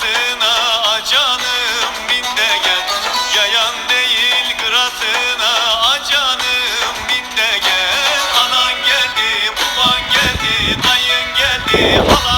gratına acanım bin de gel. Yayan değil gratına acanım bin de gel. Anan geldi baban geldi dayın geldi halan